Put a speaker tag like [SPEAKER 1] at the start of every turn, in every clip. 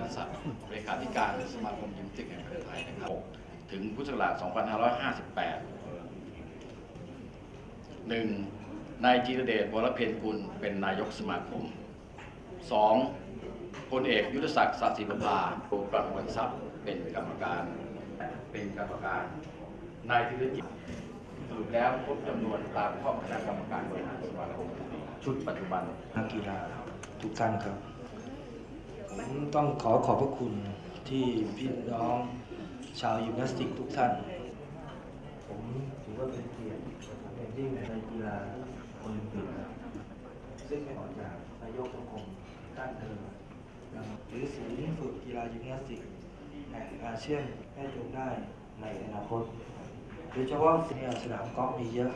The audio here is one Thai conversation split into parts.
[SPEAKER 1] นศักดิ์เลขาธิการสมาคมยิมนาสติกแห่งประเทศไทยนะครับ ถึงพุทธศักราช 2558หนึ่งนายจีรเดชวรเพียรกุลเป็นนายกสมาคมสองพลเอกยุทธศักดิ์สัตย์ศิลปาโปรประมวลทรัพย์เป็นกรรมการ เป็นกรรมการ นายธีรจิตสรุปแล้วครบจำนวนตามข้อคณะกรรมการบริหารสมาคมชุดปัจจุบัน
[SPEAKER 2] นักกีฬาทุกท่านครับ ผมต้องขอขอบพระคุณที่พี่น้องชาวยิมนาสติกทุกท่าน ผมถือว่าเป็นเกียรติอย่างยิ่งในกีฬาโอลิมปิกซึ่งไม่ออกจากนายกสมาคมด้านเดิมหรือศูนย์ฝึกกีฬายิมนาสติกแห่งอาเซียนให้จงได้ในอนาคตโดยเฉพาะเนี่ยสนามกอล์ฟมีเยอะ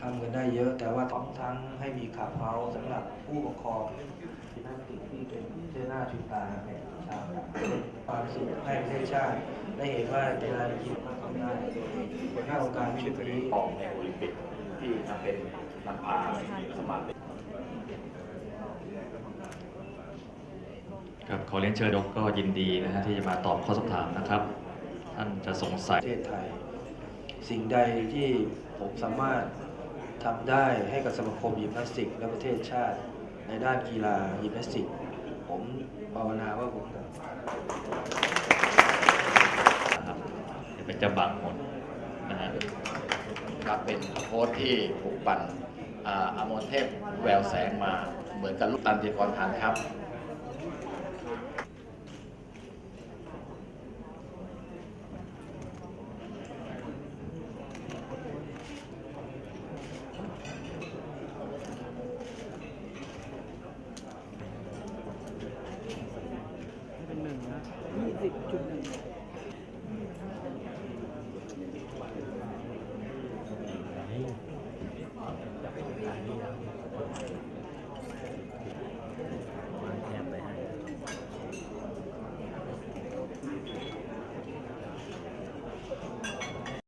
[SPEAKER 2] ทำกันได้เยอะ แต่ว่าต้องทั้งให้มีขับเฮาส์สำหรับผู้ปกครองที่นั่นติที่เป็นเจ้าหน้าชูตาแห่งชาติเป็นความสุขให้ประเทศชาติ ได้เห็นว่ากีฬายิมก็ทำได้ผลงานของการชุดนี้
[SPEAKER 1] ออกในโอลิมปิกที่ทำเป็นนำพาสมาชิก
[SPEAKER 3] ครับขอเรียนเชิญนายกก็ยินดีนะฮะที่จะมาตอบข้อสอบถามนะครับ ท่านจะสงสั
[SPEAKER 2] ป
[SPEAKER 3] ย
[SPEAKER 2] ระเทศไทย สิ่งใดที่ผมสามารถ ทำได้ให้กับสมาคมยิมนาสติก และประเทศชาติ ในด้านกีฬายิมนาสติก ผมภาวนาว่าผมจะ
[SPEAKER 3] เป็นจะบังหมดนะฮะ
[SPEAKER 1] ครับเป็นโค้ชที่ผูกปั่นออมรเทพแววแสงมาเหมือนกับลูกตันเทพรทานครับ
[SPEAKER 4] เป็นหนึ่